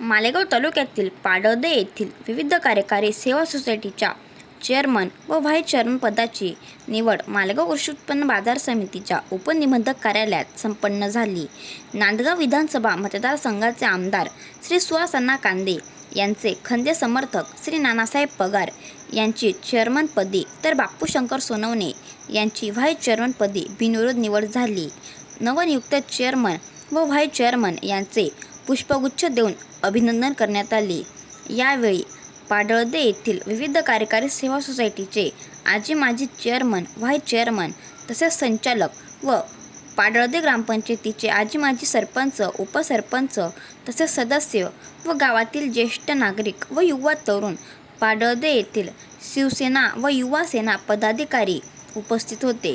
मालेगाव तालुक्यातील पाडदे येथील विविध कार्यकारी सेवा सोसायटीच्या चेअरमन व व्हाईस चेअरमन पदाची निवड मालेगाव कृषी उत्पन्न बाजार समितीच्या उपनिबंधक कार्यालयात संपन्न झाली. नांदगाव विधानसभा मतदारसंघाचे आमदार श्री सुहास अण्णा कांदे यांचे खंदे समर्थक श्री नानासाहेब पगार यांची चेअरमनपदी तर बापू शंकर सोनवणे यांची व्हाईस चेअरमनपदी बिनविरोध निवड झाली. नवनियुक्त चेअरमन व व्हाईस चेअरमन यांचे पुष्पगुच्छ देऊन अभिनंदन करण्यात आले. यावेळी पाडळदे येथील विविध कार्यकारी सेवा सोसायटीचे आजी माजी चेअरमन व्हाईस चेअरमन तसेच संचालक व पाडळदे ग्रामपंचायतीचे आजी माजी सरपंच उपसरपंच तसेच सदस्य व गावातील ज्येष्ठ नागरिक व युवा तरुण पाडळदे येथील शिवसेना व युवा सेना पदाधिकारी उपस्थित होते.